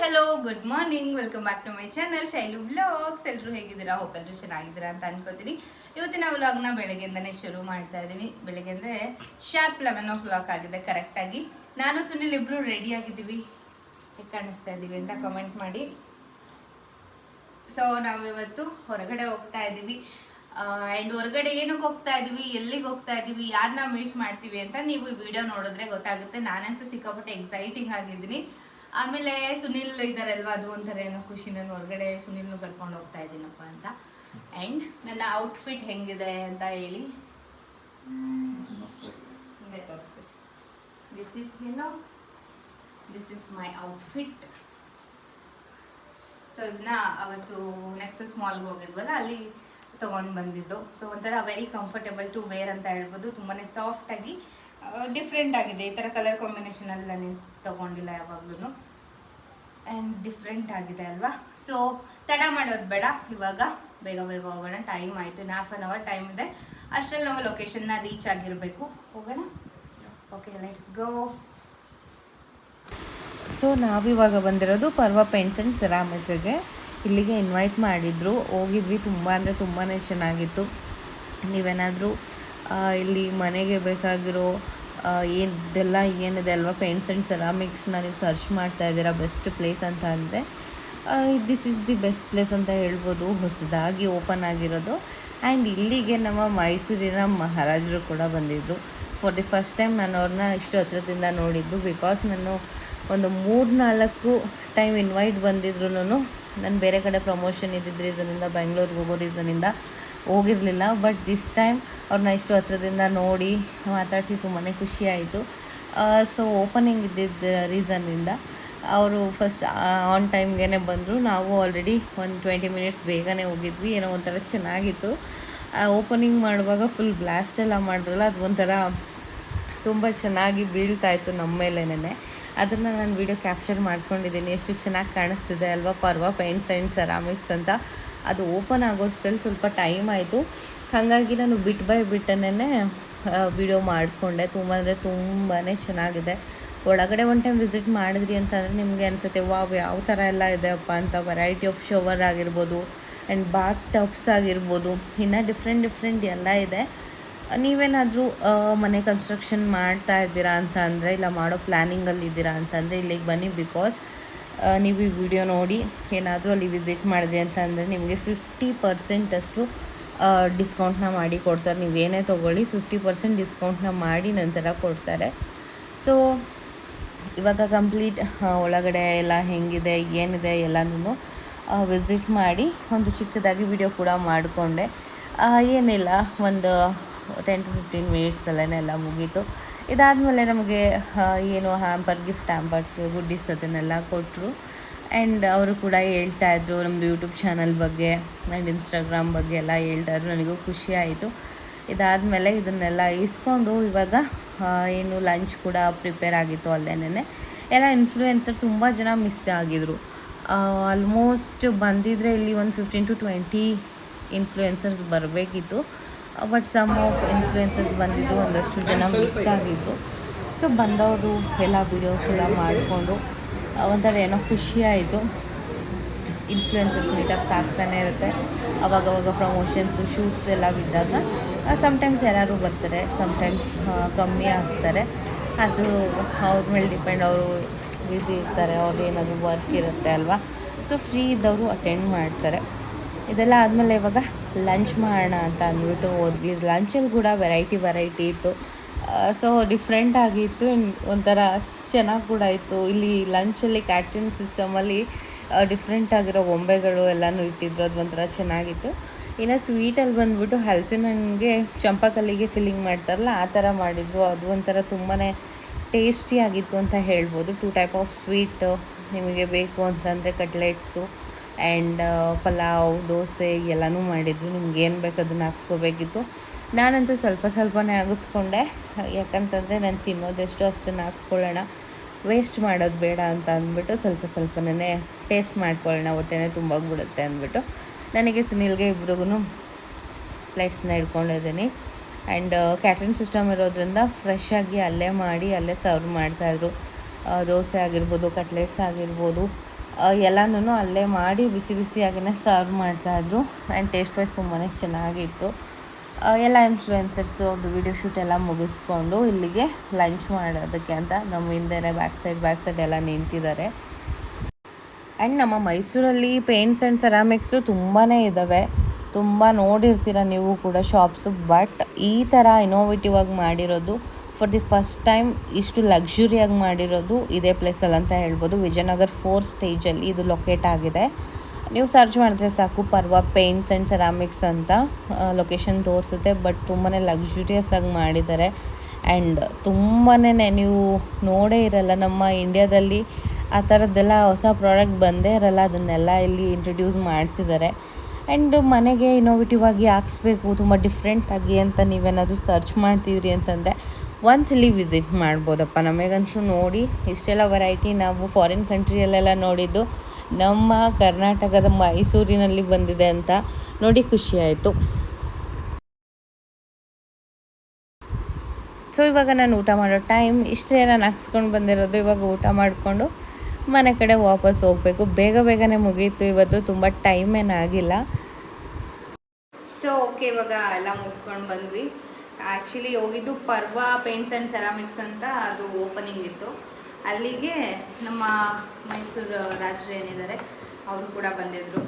Hello good morning welcome back to my channel Shailu blogs ಎಲ್ಲರೂ ಹೇಗಿದ್ದೀರಾ? Hope ಎಲ್ಲರೂ ಚೆನ್ನಾಗಿದ್ದೀರಾ ಅಂತ ಅನ್ಕೋತೀನಿ. ಇವತ್ತಿನ ವ್ಲಾಗ್ನ ಬೆಳಗ್ಗೆಯಿಂದನೇ ಶುರು ಮಾಡ್ತಾ ಇದ್ದೀನಿ. ಬೆಳಗ್ಗೆ ಅಂದರೆ ಶಾರ್ಪ್ ಲೆವೆನ್ ಓ ಕ್ಲಾಕ್ ಆಗಿದೆ ಕರೆಕ್ಟಾಗಿ ನಾನು, ಸುನಿಲ್ ಇಬ್ಬರು ರೆಡಿ ಆಗಿದ್ದೀವಿ. ಹೇಗೆ ಕಾಣಿಸ್ತಾ ಇದ್ದೀವಿ ಅಂತ ಕಮೆಂಟ್ ಮಾಡಿ. ಸೊ ನಾವಿವತ್ತು ಹೊರಗಡೆ ಹೋಗ್ತಾ ಇದ್ದೀವಿ ಆ್ಯಂಡ್ ಹೊರಗಡೆ ಏನಕ್ಕೆ ಹೋಗ್ತಾ ಇದ್ದೀವಿ ಎಲ್ಲಿಗೆ ಹೋಗ್ತಾ ಇದ್ದೀವಿ ಯಾರನ್ನ ಮೀಟ್ ಮಾಡ್ತೀವಿ ಅಂತ ನೀವು ಈ ವಿಡಿಯೋ ನೋಡಿದ್ರೆ ಗೊತ್ತಾಗುತ್ತೆ. ನಾನಂತೂ ಸಿಕ್ಕಾಪಟ್ಟೆ ಎಕ್ಸೈಟಿಂಗ್ ಆಗಿದ್ದೀನಿ. ಆಮೇಲೆ ಸುನಿಲ್ ಇದಾರಲ್ವಾ ಅದು ಒಂಥರ ಏನೋ ಖುಷಿ ನಾನು ಹೊರಗಡೆ ಸುನಿಲ್ನು ಕರ್ಕೊಂಡು ಹೋಗ್ತಾ ಇದ್ದೀನಪ್ಪ ಅಂತ. ಆ್ಯಂಡ್ ನನ್ನ ಔಟ್ಫಿಟ್ ಹೆಂಗಿದೆ ಅಂತ ಹೇಳಿ. ದಿಸ್ ಇಸ್ ಏನೋ this is my outfit so ಇದನ್ನ ಅವತ್ತು ನೆಕ್ಸಸ್ ಮಾಲ್ಗೆ ಹೋಗಿದ್ವಲ್ಲ ಅಲ್ಲಿ ತೊಗೊಂಡು ಬಂದಿದ್ದು. ಸೊ ಒಂಥರ ವೆರಿ ಕಂಫರ್ಟೇಬಲ್ ಟು ವೇರ್ ಅಂತ ಹೇಳ್ಬೋದು. ತುಂಬಾ ಸಾಫ್ಟಾಗಿ ಡಿಫ್ರೆಂಟ್ ಆಗಿದೆ. ಈ ಥರ ಕಲರ್ ಕಾಂಬಿನೇಷನ್ ಕಾಂಬಿನೇಷನಲ್ಲಿ ನಾನು ತೊಗೊಂಡಿಲ್ಲ ಯಾವಾಗ್ಲೂ ಆ್ಯಂಡ್ ಡಿಫ್ರೆಂಟ್ ಆಗಿದೆ ಅಲ್ವಾ? ಸೊ ತಡ ಮಾಡೋದು ಬೇಡ. ಇವಾಗ ಬೇಗ ಬೇಗ ಹೋಗೋಣ. ಟೈಮ್ ಆಯಿತು. ಇನ್ನು ಹಾಫ್ ಆನ್ ಅವರ್ ಟೈಮ್ ಇದೆ. ಅಷ್ಟರಲ್ಲಿ ನಾವು ಲೊಕೇಶನ್ನ ರೀಚ್ ಆಗಿರಬೇಕು. ಹೋಗೋಣ? ಓಕೆ ಲೆಟ್ಸ್ ಗೋ ಸೊ ನಾವಿವಾಗ ಬಂದಿರೋದು ಪರ್ವ ಪೇಂಟ್ಸ್ ಆ್ಯಂಡ್ ಸೆರಾಮಿಕ್ಸ್ಗೆ ಇಲ್ಲಿಗೆ ಇನ್ವೈಟ್ ಮಾಡಿದ್ರು. ಹೋಗಿದ್ವಿ ತುಂಬ ಅಂದರೆ ತುಂಬಾ ಚೆನ್ನಾಗಿತ್ತು. ನೀವೇನಾದರೂ ಇಲ್ಲಿ ಮನೆಗೆ ಬೇಕಾಗಿರೋ ಏನಿದೆಲ್ಲ ಏನಿದೆ ಅಲ್ವಾ? ಪೇಂಟ್ಸ್ ಆ್ಯಂಡ್ ಸೆರಾಮಿಕ್ಸ್ನ ನೀವು ಸರ್ಚ್ ಮಾಡ್ತಾ ಇದ್ದೀರಾ ಬೆಸ್ಟ್ ಪ್ಲೇಸ್ ಅಂತ ಅಂದರೆ. This is the best place ಅಂತ ಹೇಳ್ಬೋದು, ಹೊಸದಾಗಿ ಓಪನ್ ಆಗಿರೋದು. ಆ್ಯಂಡ್ ಇಲ್ಲಿಗೆ ನಮ್ಮ ಮೈಸೂರಿನ ಮಹಾರಾಜರು ಕೂಡ ಬಂದಿದ್ದರು ಫಾರ್ ದಿ ಫಸ್ಟ್ ಟೈಮ್ ನಾನು ಅವ್ರನ್ನ ಇಷ್ಟು ಹತ್ರದಿಂದ ನೋಡಿದ್ದು ಬಿಕಾಸ್ ನಾನು ಒಂದು ಮೂರು ನಾಲ್ಕು ಟೈಮ್ ಇನ್ವೈಟ್ ಬಂದಿದ್ರು ನಾನು ಬೇರೆ ಕಡೆ ಪ್ರಮೋಷನ್ ಇದ್ದಿದ್ದ ರೀಸನಿಂದ ಬೆಂಗಳೂರಿಗೆ ಹೋಗೋ ರೀಸನಿಂದ ಹೋಗಿರಲಿಲ್ಲ ಬಟ್ ದಿಸ್ ಟೈಮ್ ಅವ್ರನ್ನ ಇಷ್ಟು ಹತ್ರದಿಂದ ನೋಡಿ ಮಾತಾಡಿಸಿ ತುಂಬಾ ಖುಷಿಯಾಯಿತು ಸೊ ಓಪನಿಂಗ್ ಇದ್ದಿದ್ದ ರೀಸನ್ನಿಂದ ಅವರು ಫಸ್ಟ್ ಆನ್ ಟೈಮ್ಗೆ ಬಂದರು. ನಾವು ಆಲ್ರೆಡಿ ಒಂದು ಟ್ವೆಂಟಿ ಮಿನಿಟ್ಸ್ ಬೇಗನೆ ಹೋಗಿದ್ವಿ. ಏನೋ ಒಂಥರ ಚೆನ್ನಾಗಿತ್ತು. ಓಪನಿಂಗ್ ಮಾಡುವಾಗ ಫುಲ್ ಬ್ಲಾಸ್ಟ್ ಎಲ್ಲ ಮಾಡಿದ್ರಲ್ಲ, ಅದು ಒಂಥರ ತುಂಬ ಚೆನ್ನಾಗಿ ಬೀಳ್ತಾ ಇತ್ತು ನಮ್ಮ ಮೇಲೇನೆ ಅದನ್ನು ನಾನು ವಿಡಿಯೋ ಕ್ಯಾಪ್ಚರ್ ಮಾಡ್ಕೊಂಡಿದ್ದೀನಿ. ಎಷ್ಟು ಚೆನ್ನಾಗಿ ಕಾಣಿಸ್ತಿದೆ ಅಲ್ವಾ, ಪರ್ವ ಪೇಂಟ್ಸ್ ಆ್ಯಂಡ್ ಸೆರಾಮಿಕ್ಸ್ ಅಂತ. ಅದು ಓಪನ್ ಆಗೋಷ್ಟರಲ್ಲಿ ಸ್ವಲ್ಪ ಟೈಮ್ ಆಯಿತು. ಹಾಗಾಗಿ ನಾನು ಬಿಟ್ ಬೈ ಬಿಟ್ಟನೇ ವಿಡಿಯೋ ಮಾಡಿಕೊಂಡೆ. ತುಂಬ ಅಂದರೆ ತುಂಬಾ ಚೆನ್ನಾಗಿದೆ. ಒಳಗಡೆ ಒನ್ ಟೈಮ್ ವಿಸಿಟ್ ಮಾಡಿದ್ರಿ ಅಂತಂದರೆ ನಿಮಗೆ ಅನಿಸುತ್ತೆ, ವಾವ್, ಯಾವ ಥರ ಎಲ್ಲ ಇದೆಯಪ್ಪ ಅಂತ. ವೆರೈಟಿ ಆಫ್ ಶವರ್ ಆಗಿರ್ಬೋದು ಆ್ಯಂಡ್ ಬಾತ್ ಟಬ್ಸ್ ಆಗಿರ್ಬೋದು. ಇನ್ನು ಡಿಫ್ರೆಂಟ್ ಡಿಫ್ರೆಂಟ್ ಎಲ್ಲ ಇದೆ. ನೀವೇನಾದರೂ ಮನೆ ಕನ್ಸ್ಟ್ರಕ್ಷನ್ ಮಾಡ್ತಾ ಇದ್ದೀರಾ ಅಂತ ಅಂದರೆ, ಇಲ್ಲ ಮಾಡೋ ಪ್ಲ್ಯಾನಿಂಗಲ್ಲಿ ಇದ್ದೀರಾ ಅಂತಂದರೆ ಇಲ್ಲಿಗೆ ಬನ್ನಿ ಬಿಕಾಸ್ ನೀವು ಈ ವಿಡಿಯೋ ನೋಡಿ ಏನಾದರೂ ಅಲ್ಲಿ ವಿಸಿಟ್ ಮಾಡಿದ್ರಿ ಅಂತ ಅಂದರೆ ನಿಮಗೆ ಫಿಫ್ಟಿ ಪರ್ಸೆಂಟಷ್ಟು ಡಿಸ್ಕೌಂಟ್ನ ಮಾಡಿ ಕೊಡ್ತಾರೆ. ನೀವೇನೇ ತೊಗೊಳ್ಳಿ ಫಿಫ್ಟಿ ಪರ್ಸೆಂಟ್ ಡಿಸ್ಕೌಂಟ್ನ ಮಾಡಿ ನಂತರ ಕೊಡ್ತಾರೆ. ಸೊ ಇವಾಗ ಕಂಪ್ಲೀಟ್ ಒಳಗಡೆ ಎಲ್ಲ ಹೆಂಗಿದೆ, ಏನಿದೆ ಎಲ್ಲನೂ ವಿಸಿಟ್ ಮಾಡಿ ಒಂದು ಚಿಕ್ಕದಾಗಿ ವಿಡಿಯೋ ಕೂಡ ಮಾಡಿಕೊಂಡೆ. ಏನಿಲ್ಲ, ಒಂದು ಟೆನ್ ಟು ಫಿಫ್ಟೀನ್ ಮಿನಿಟ್ಸಲ್ಲೇ ಎಲ್ಲ ಮುಗೀತು. ಇದಾದಮೇಲೆ ನಮಗೆ ಏನು ಹ್ಯಾಂಪರ್, ಗಿಫ್ಟ್ ಹ್ಯಾಂಪರ್ಸ್, ಗುಡ್ಡಿಸ್ ಅದನ್ನೆಲ್ಲ ಕೊಟ್ಟರು ಆ್ಯಂಡ್ ಅವರು ಕೂಡ ಹೇಳ್ತಾ ಇದ್ರು ನಮ್ಮದು ಯೂಟ್ಯೂಬ್ ಚಾನಲ್ ಬಗ್ಗೆ ಆ್ಯಂಡ್ ಇನ್ಸ್ಟಾಗ್ರಾಮ್ ಬಗ್ಗೆ ಎಲ್ಲ ಹೇಳ್ತಾ ಇದ್ರು. ನನಗೂ ಖುಷಿ ಆಯಿತು. ಇದಾದಮೇಲೆ ಇದನ್ನೆಲ್ಲ ಇಸ್ಕೊಂಡು ಇವಾಗ ಏನು ಲಂಚ್ ಕೂಡ ಪ್ರಿಪೇರ್ ಆಗಿತ್ತು ಅಲ್ಲೇನೇ ಎಲ್ಲ ಇನ್ಫ್ಲೂಯೆನ್ಸರ್ ತುಂಬ ಜನ ಮಿಸ್ ಆಗಿದ್ರು. ಆಲ್ಮೋಸ್ಟ್ ಬಂದಿದ್ರೆ ಇಲ್ಲಿ ಒಂದು ಫಿಫ್ಟೀನ್ ಟು ಟ್ವೆಂಟಿ ಇನ್ಫ್ಲೂಯೆನ್ಸರ್ಸ್ ಬರಬೇಕಿತ್ತು. ಬಟ್ ಸಮ್ ಆಫ್ ಇನ್ಫ್ಲೂಯೆನ್ಸಸ್ ಬಂದಿದ್ದು ಒಂದಷ್ಟು ಜನ ಮಿಸ್ ಆಗಿದ್ದರು ಸೊ ಬಂದವರು ಎಲ್ಲ ವೀಡಿಯೋಸ್ ಎಲ್ಲ ಮಾಡಿಕೊಂಡು ಒಂಥರ ಏನೋ ಖುಷಿಯಾಯಿತು. ಆಯಿತು ಇನ್ಫ್ಲೂಯೆನ್ಸರ್ಸ್ ಮೀಟಪ್ಸ್ ಆಗ್ತಾನೆ ಇರುತ್ತೆ. ಅವಾಗ ಅವಾಗ ಪ್ರಮೋಷನ್ಸ್ ಶೂಟ್ಸ್ ಎಲ್ಲ ಬಿದ್ದಾಗ ಸಮ್ಟೈಮ್ಸ್ ಎಲ್ಲರೂ ಬರ್ತಾರೆ ಸಮಟೈಮ್ಸ್ ಕಮ್ಮಿ ಆಗ್ತಾರೆ. ಅದು ಅವ್ರ ಮೇಲೆ ಡಿಪೆಂಡ್ ಅವರು ಬ್ಯುಸಿ ಇರ್ತಾರೆ ಅವ್ರು ಏನಾದರೂ ವರ್ಕ್ ಇರುತ್ತೆ ಅಲ್ವಾ? ಸೊ ಫ್ರೀ ಇದ್ದವರು ಅಟೆಂಡ್ ಮಾಡ್ತಾರೆ. ಇದೆಲ್ಲ ಆದಮೇಲೆ ಇವಾಗ ಲಂಚ್ ಮಾಡೋಣ ಅಂತ ಅಂದ್ಬಿಟ್ಟು ಹೋದ್ವಿ. ಲಂಚಲ್ಲಿ ಕೂಡ ವೆರೈಟಿ ವೆರೈಟಿ ಇತ್ತು. ಸೊ ಡಿಫ್ರೆಂಟ್ ಆಗಿತ್ತು. ಒಂಥರ ಚೆನ್ನಾಗಿ ಕೂಡ ಇತ್ತು. ಇಲ್ಲಿ ಲಂಚಲ್ಲಿ ಕ್ಯಾಟ್ರಿನ್ ಸಿಸ್ಟಮಲ್ಲಿ ಡಿಫ್ರೆಂಟ್ ಆಗಿರೋ ಗೊಂಬೆಗಳು ಎಲ್ಲನೂ ಇಟ್ಟಿದ್ರು. ಅದು ಒಂಥರ ಚೆನ್ನಾಗಿತ್ತು. ಇನ್ನು ಸ್ವೀಟಲ್ಲಿ ಬಂದುಬಿಟ್ಟು ಹಲಸಿನ ಹಣ್ಣಿಗೆ ಚಂಪಕಲ್ಲಿಗೆ ಫಿಲ್ಲಿಂಗ್ ಮಾಡ್ತಾರಲ್ಲ, ಆ ಥರ ಮಾಡಿದ್ರು. ಅದು ಒಂಥರ ತುಂಬಾ ಟೇಸ್ಟಿಯಾಗಿತ್ತು ಅಂತ ಹೇಳ್ಬೋದು. ಟೂ ಟೈಪ್ ಆಫ್ ಸ್ವೀಟು ನಿಮಗೆ ಬೇಕು ಅಂತಂದರೆ ಕಟ್ಲೆಟ್ಸು ಆ್ಯಂಡ್ ಪಲಾವ್ ದೋಸೆ ಎಲ್ಲನೂ ಮಾಡಿದ್ರು. ನಿಮ್ಗೆ ಏನು ಬೇಕು ಅದನ್ನು ಹಾಕ್ಸ್ಕೋಬೇಕಿತ್ತು. ನಾನಂತೂ ಸ್ವಲ್ಪ ಸ್ವಲ್ಪನೇ ಆಗಿಸ್ಕೊಂಡೆ. ಯಾಕಂತಂದರೆ ನಾನು ತಿನ್ನೋದೆಷ್ಟು ಅಷ್ಟನ್ನು ಹಾಕ್ಸ್ಕೊಳ್ಳೋಣ. ವೇಸ್ಟ್ ಮಾಡೋದು ಬೇಡ ಅಂತ ಅಂದ್ಬಿಟ್ಟು ಸ್ವಲ್ಪ ಸ್ವಲ್ಪನೇ ಟೇಸ್ಟ್ ಮಾಡ್ಕೊಳ್ಳೋಣ. ಹೊಟ್ಟೆನೇ ತುಂಬೋಗ್ಬಿಡುತ್ತೆ ಅಂದ್ಬಿಟ್ಟು. ನನಗೆ ಸುನಿಲ್ಗೆ ಇಬ್ರಿಗೂ ಪ್ಲೇಟ್ಸ್ನ ಇಟ್ಕೊಂಡಿದ್ದೀನಿ ಆ್ಯಂಡ್ ಕ್ಯಾಟ್ರಿಂಗ್ ಸಿಸ್ಟಮ್ ಇರೋದ್ರಿಂದ ಫ್ರೆಶ್ ಆಗಿ ಅಲ್ಲೇ ಮಾಡಿ, ಅಲ್ಲೇ ಸರ್ವ್ ಮಾಡ್ತಾಯಿದ್ರು ದೋಸೆ ಆಗಿರ್ಬೋದು ಕಟ್ಲೆಟ್ಸ್ ಆಗಿರ್ಬೋದು. ಎಲ್ಲನೂ ಅಲ್ಲೇ ಮಾಡಿ ಬಿಸಿ ಬಿಸಿಯಾಗಿನೇ ಸರ್ವ್ ಮಾಡ್ತಾಯಿದ್ರು ಆ್ಯಂಡ್ ಟೇಸ್ಟ್ ವೈಸ್ ತುಂಬಾ ಚೆನ್ನಾಗಿತ್ತು. ಎಲ್ಲ ಇನ್ಫ್ಲೂಯೆನ್ಸರ್ಸು ಅವ್ರದ್ದು ವೀಡಿಯೋ ಶೂಟ್ ಎಲ್ಲ ಮುಗಿಸ್ಕೊಂಡು ಇಲ್ಲಿಗೆ ಲಂಚ್ ಮಾಡೋದಕ್ಕೆ ಅಂತ ನಮ್ಮ ಹಿಂದೆನೇ ಬ್ಯಾಕ್ ಸೈಡ್ ಬ್ಯಾಕ್ ಸೈಡ್ ಎಲ್ಲ ನಿಂತಿದ್ದಾರೆ. ಆ್ಯಂಡ್ ನಮ್ಮ ಮೈಸೂರಲ್ಲಿ ಪೇಂಟ್ಸ್ ಆ್ಯಂಡ್ ಸೆರಾಮಿಕ್ಸು ತುಂಬಾ ಇದ್ದಾವೆ ತುಂಬ ನೋಡಿರ್ತೀರ ನೀವು ಕೂಡ ಶಾಪ್ಸು ಬಟ್ ಈ ಥರ ಇನೋವೇಟಿವ್ ಆಗಿ ಮಾಡಿರೋದು ಫಾರ್ ದಿ ಫಸ್ಟ್ ಟೈಮ್ ಇಷ್ಟು ಲಕ್ಸುರಿಯಾಗಿ ಮಾಡಿರೋದು ಇದೇ ಪ್ಲೇಸಲ್ಲಿ ಅಂತ ಹೇಳ್ಬೋದು. ವಿಜಯನಗರ್ ಫೋರ್ ಸ್ಟೇಜಲ್ಲಿ ಇದು ಲೊಕೇಟ್ ಆಗಿದೆ. ನೀವು ಸರ್ಚ್ ಮಾಡಿದ್ರೆ ಸಾಕು ಪರ್ವ ಪೇಂಟ್ಸ್ ಆ್ಯಂಡ್ ಸೆರಾಮಿಕ್ಸ್ ಅಂತ ಲೊಕೇಶನ್ ತೋರಿಸುತ್ತೆ. ಬಟ್ ತುಂಬಾ ಲಕ್ಸುರಿಯಸ್ ಆಗಿ ಮಾಡಿದ್ದಾರೆ. ಆ್ಯಂಡ್ ತುಂಬಾ ನೀವು ನೋಡೇ ಇರಲ್ಲ, ನಮ್ಮ ಇಂಡಿಯಾದಲ್ಲಿ ಆ ಥರದ್ದೆಲ್ಲ ಹೊಸ ಪ್ರಾಡಕ್ಟ್ ಬಂದೇ ಇರಲ್ಲ, ಅದನ್ನೆಲ್ಲ ಇಲ್ಲಿ ಇಂಟ್ರಡ್ಯೂಸ್ ಮಾಡಿಸಿದ್ದಾರೆ. ಆ್ಯಂಡ್ ಮನೆಗೆ ಇನೋವೇಟಿವ್ ಆಗಿ ಹಾಕ್ಸ್ಬೇಕು, ತುಂಬ ಡಿಫ್ರೆಂಟಾಗಿ ಅಂತ ನೀವೇನಾದರೂ ಸರ್ಚ್ ಮಾಡ್ತಿದ್ರಿ ಅಂತಂದರೆ ಒನ್ಸ್ ಇಲ್ಲಿ ವಿಸಿಟ್ ಮಾಡ್ಬೋದಪ್ಪ. ನಮಗಂತೂ ನೋಡಿ ಇಷ್ಟೆಲ್ಲ ವೆರೈಟಿ ನಾವು ಫಾರಿನ್ ಕಂಟ್ರಿಯಲ್ಲೆಲ್ಲ ನೋಡಿದ್ದು ನಮ್ಮ ಕರ್ನಾಟಕದ ಮೈಸೂರಿನಲ್ಲಿ ಬಂದಿದೆ ಅಂತ ನೋಡಿ ಖುಷಿ ಆಯಿತು. ಸೊ ಇವಾಗ ನಾನು ಊಟ ಮಾಡೋ ಟೈಮ್ ಇಷ್ಟೇ ನಾನು ಹಾಕ್ಸ್ಕೊಂಡು ಬಂದಿರೋದು. ಇವಾಗ ಊಟ ಮಾಡಿಕೊಂಡು ಮನೆ ಕಡೆ ವಾಪಸ್ ಹೋಗಬೇಕು. ಬೇಗ ಬೇಗನೆ ಮುಗೀತು. ಇವತ್ತು ತುಂಬ ಟೈಮ್ ಏನಾಗಿಲ್ಲ ಸೊ ಓಕೆ ಇವಾಗ ಎಲ್ಲ ಮುಗಿಸ್ಕೊಂಡು ಬಂದ್ವಿ. ಆ್ಯಕ್ಚುಲಿ ಹೋಗಿದ್ದು ಪರ್ವ ಪೇಂಟ್ಸ್ ಆ್ಯಂಡ್ ಸೆರಾಮಿಕ್ಸ್ ಅಂತ ಅದು ಓಪನಿಂಗ್ ಇತ್ತು. ಅಲ್ಲಿಗೆ ನಮ್ಮ ಮೈಸೂರು ರಾಜರು ಏನಿದ್ದಾರೆ, ಅವರು ಕೂಡ ಬಂದಿದ್ದರು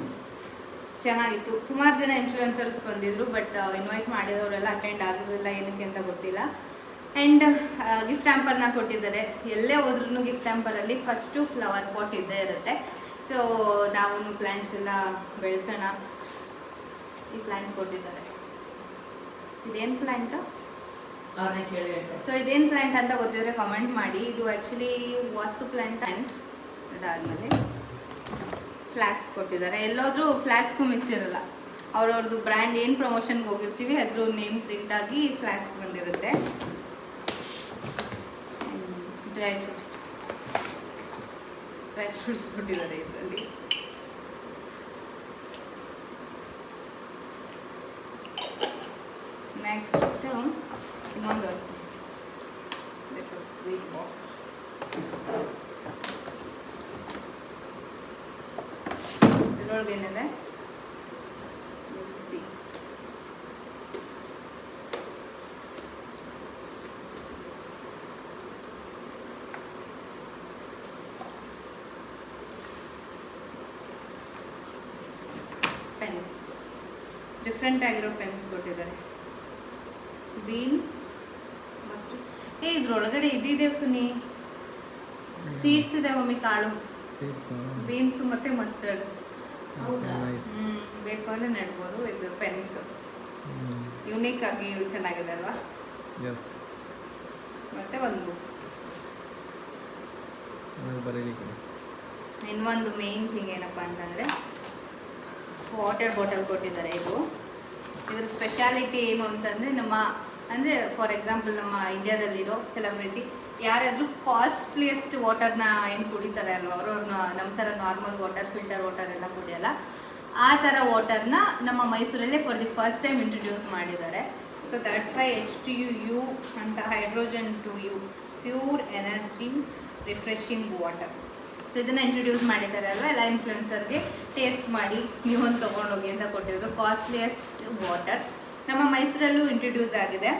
ಚೆನ್ನಾಗಿತ್ತು. ಸುಮಾರು ಜನ ಇನ್ಫ್ಲೂಯೆನ್ಸರ್ಸ್ ಬಂದಿದ್ದರು ಬಟ್ ಇನ್ವೈಟ್ ಮಾಡಿದವರೆಲ್ಲ ಅಟೆಂಡ್ ಆಗಿರಲಿಲ್ಲ ಏನಕ್ಕೆ ಅಂತ ಗೊತ್ತಿಲ್ಲ. ಆ್ಯಂಡ್ ಗಿಫ್ಟ್ ಹ್ಯಾಂಪರ್ನ ಕೊಟ್ಟಿದ್ದಾರೆ. ಎಲ್ಲೇ ಹೋದ್ರೂ ಗಿಫ್ಟ್ ಹ್ಯಾಂಪರಲ್ಲಿ ಫಸ್ಟು ಫ್ಲವರ್ ಪಾಟ್ ಇದ್ದೇ ಇರುತ್ತೆ. ಸೊ ನಾವು ಪ್ಲ್ಯಾಂಟ್ಸ್ ಎಲ್ಲ ಬೆಳೆಸೋಣ. ಈ ಪ್ಲ್ಯಾಂಟ್ ಕೊಟ್ಟಿದ್ದಾರೆ. ಇದೇನು ಪ್ಲ್ಯಾಂಟ್ ಅವ್ರನ್ನ ಕೇಳಿ ಹೇಳ್ತಾರೆ ಸೊ ಇದೇನು ಪ್ಲ್ಯಾಂಟ್ ಅಂತ ಗೊತ್ತಿದ್ರೆ ಕಮೆಂಟ್ ಮಾಡಿ. ಇದು ಆ್ಯಕ್ಚುಲಿ ವಾಸ್ತು ಪ್ಲ್ಯಾಂಟ್ ಆ್ಯಂಡ್ ಅದಾದಮೇಲೆ ಫ್ಲಾಸ್ಕ್ ಕೊಟ್ಟಿದ್ದಾರೆ. ಎಲ್ಲೋದ್ರೂ ಫ್ಲಾಸ್ಕು ಮಿಸ್ ಇರಲ್ಲ. ಅವ್ರವ್ರದ್ದು ಬ್ರ್ಯಾಂಡ್ ಏನು ಪ್ರಮೋಷನ್ಗೆ ಹೋಗಿರ್ತೀವಿ ಅದ್ರ ನೇಮ್ ಪ್ರಿಂಟ್ ಆಗಿ ಫ್ಲಾಸ್ಕ್ ಬಂದಿರುತ್ತೆ. ಡ್ರೈ ಫ್ರೂಟ್ಸ್ ಡ್ರೈ ಫ್ರೂಟ್ಸ್ ಕೊಟ್ಟಿದ್ದಾರೆ ಇದರಲ್ಲಿ. ನೆಕ್ಸ್ಟ್ ಇನ್ನೊಂದು ವಸ್ತು ದಿಸ್ ಇಸ್ ಸ್ವೀಟ್ ಬಾಕ್ಸ್ ಇದರೊಳಗೆ ಏನಿದೆ? ಸಿ ಪೆನ್ಸ್ ಡಿಫ್ರೆಂಟ್ ಆಗಿರೋ ಪೆನ್ಸ್ ಕೊಟ್ಟಿದ್ದಾರೆ. ಬೀನ್ಸ್ ಮಸ್ಟ್ ಏ ಇದ್ರೊಳಗಡೆ ಇದ್ದಿದ್ದೇವೆ ಸುನಿ. ಸೀಡ್ಸ್ ಇದೆ ಮಮ್ಮಿ ಕಾಳು. ಬೀನ್ಸು ಮತ್ತೆ ಮಸ್ಟರ್ಡ್. ಹ್ಞೂ ಬೇಕು ಅಂದ್ರೆ ನೆಡ್ಬೋದು ಇದು ಪೆನ್ಸ್. ಯುನೀಕ್ ಆಗಿ ಚೆನ್ನಾಗಿದೆ ಅಲ್ವಾ? ಮತ್ತೆ ಒಂದು ಬುಕ್ ಇನ್ನೊಂದು ಮೇನ್ ಥಿಂಗ್ ಏನಪ್ಪ ಅಂತಂದರೆ ವಾಟರ್ ಬಾಟಲ್ ಕೊಟ್ಟಿದ್ದಾರೆ ಇದು. ಇದ್ರ ಸ್ಪೆಷಾಲಿಟಿ ಏನು ಅಂತಂದರೆ ನಮ್ಮ, ಅಂದರೆ ಫಾರ್ ಎಕ್ಸಾಂಪಲ್ ನಮ್ಮ ಇಂಡಿಯಾದಲ್ಲಿರೋ ಸೆಲೆಬ್ರಿಟಿ ಯಾರಾದರೂ ಕಾಸ್ಟ್ಲಿಯೆಸ್ಟ್ ವಾಟರ್ನ ಏನು ಕುಡಿತಾರೆ ಅಲ್ವಾ, ಅವರು ನಮ್ಮ ಥರ ನಾರ್ಮಲ್ ವಾಟರ್ ಫಿಲ್ಟರ್ ವಾಟರ್ ಎಲ್ಲ ಕುಡಿಯಲ್ಲ, ಆ ಥರ ವಾಟರ್ನ ನಮ್ಮ ಮೈಸೂರಲ್ಲೇ for the first time introduce ಮಾಡಿದ್ದಾರೆ. So that's why H T U U ಅಂತ hydrogen to you pure energy refreshing water so ಇದನ್ನು ಇಂಟ್ರೊಡ್ಯೂಸ್ ಮಾಡಿದ್ದಾರೆ ಅಲ್ವಾ? ಎಲ್ಲ ಇನ್ಫ್ಲೂಯೆನ್ಸರ್ಗೆ ಟೇಸ್ಟ್ ಮಾಡಿ ನೀವು ಒಂದು ತೊಗೊಂಡೋಗಿ ಅಂತ ಕೊಟ್ಟಿದ್ರು. ಕಾಸ್ಟ್ಲಿಯೆಸ್ಟ್ ವಾಟರ್ ನಮ್ಮ ಮೈಸೂರಲ್ಲೂ ಇಂಟ್ರೊಡ್ಯೂಸ್ ಆಗಿದೆ.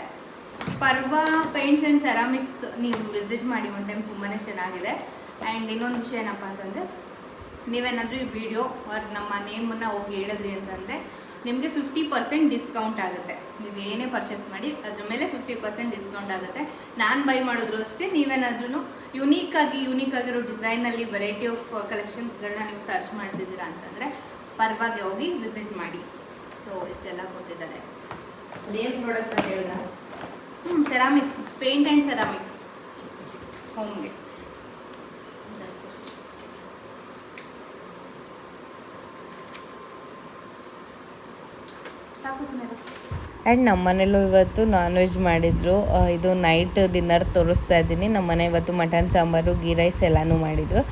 ಪರ್ವ ಪೇಂಟ್ಸ್ ಆ್ಯಂಡ್ ಸೆರಾಮಿಕ್ಸ್ ನೀವು ವಿಸಿಟ್ ಮಾಡಿ ಒನ್ ಟೈಮ್ ತುಂಬಾ ಚೆನ್ನಾಗಿದೆ. ಆ್ಯಂಡ್ ಇನ್ನೊಂದು ವಿಷಯ ಏನಪ್ಪ ಅಂತಂದರೆ, ನೀವೇನಾದರೂ ಈ ವಿಡಿಯೋ ಅವ್ರ ನಮ್ಮ ನೇಮನ್ನು ಹೋಗಿ ಹೇಳಿದ್ರಿ ಅಂತಂದರೆ ನಿಮಗೆ ಫಿಫ್ಟಿ ಪರ್ಸೆಂಟ್ ಡಿಸ್ಕೌಂಟ್ ಆಗುತ್ತೆ. ನೀವು ಏನೇ ಪರ್ಚೇಸ್ ಮಾಡಿ ಅದ್ರ ಮೇಲೆ ಫಿಫ್ಟಿ ಪರ್ಸೆಂಟ್ ಡಿಸ್ಕೌಂಟ್ ಆಗುತ್ತೆ. ನಾನು ಬೈ ಮಾಡಿದ್ರು ಅಷ್ಟೇ ನೀವೇನಾದ್ರೂ ಯುನೀಕಾಗಿ ಯುನೀಕ್ ಆಗಿರೋ ಡಿಸೈನಲ್ಲಿ ವೆರೈಟಿ ಆಫ್ ಕಲೆಕ್ಷನ್ಸ್ಗಳನ್ನ ನೀವು ಸರ್ಚ್ ಮಾಡ್ತಿದ್ದೀರಾ ಅಂತಂದರೆ ಪರವಾಗಿ ಹೋಗಿ ವಿಸಿಟ್ ಮಾಡಿ. ಸೊ ಇಷ್ಟೆಲ್ಲ ಕೊಟ್ಟಿದ್ದಾರೆ. ಏನು ಪ್ರಾಡಕ್ಟ್ ಅಂತ ಹೇಳ್ದ? ಹ್ಞೂ ಸೆರಾಮಿಕ್ಸ್ ಪೇಂಟ್ ಆ್ಯಂಡ್ ಸೆರಾಮಿಕ್ಸ್ ಹೋಮ್ಗೆ ಸಾಕು ಸುಮ್ಮನೆ ಆ್ಯಂಡ್ ನಮ್ಮ ಮನೇಲೂ ಇವತ್ತು ನಾನ್ ವೆಜ್ ಮಾಡಿದರು ಇದು ನೈಟ್ ಡಿನ್ನರ್ ತೋರಿಸ್ತಾ ಇದ್ದೀನಿ. ನಮ್ಮ ಮನೆ ಇವತ್ತು ಮಟನ್ ಸಾಂಬಾರು ಗೀ ರೈಸ್ ಎಲ್ಲನೂ ಮಾಡಿದರು.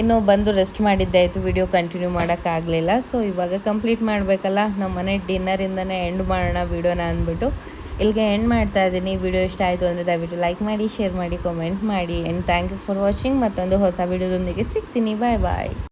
ಇನ್ನು ಬಂದು ರೆಸ್ಟ್ ಮಾಡಿದ್ದೆ ಆಯಿತು. ವಿಡಿಯೋ ಕಂಟಿನ್ಯೂ ಮಾಡೋಕ್ಕಾಗಲಿಲ್ಲ. ಸೊ ಇವಾಗ ಕಂಪ್ಲೀಟ್ ಮಾಡಬೇಕಲ್ಲ? ನಮ್ಮ ಮನೆ ಡಿನ್ನರಿಂದನೇ ಎಂಡ್ ಮಾಡೋಣ ವಿಡಿಯೋನ ಅಂದ್ಬಿಟ್ಟು. ಇಲ್ಲಿಗೆ ಎಂಡ್ ಮಾಡ್ತಾ ಇದ್ದೀನಿ. ವಿಡಿಯೋ ಇಷ್ಟ ಆಯಿತು ಅಂದರೆ ದಯವಿಟ್ಟು ಲೈಕ್ ಮಾಡಿ ಶೇರ್ ಮಾಡಿ ಕಾಮೆಂಟ್ ಮಾಡಿ. And thank you for watching ಮತ್ತೊಂದು ಹೊಸ ವಿಡಿಯೋದೊಂದಿಗೆ ಸಿಗ್ತೀನಿ. ಬಾಯ್ ಬಾಯ್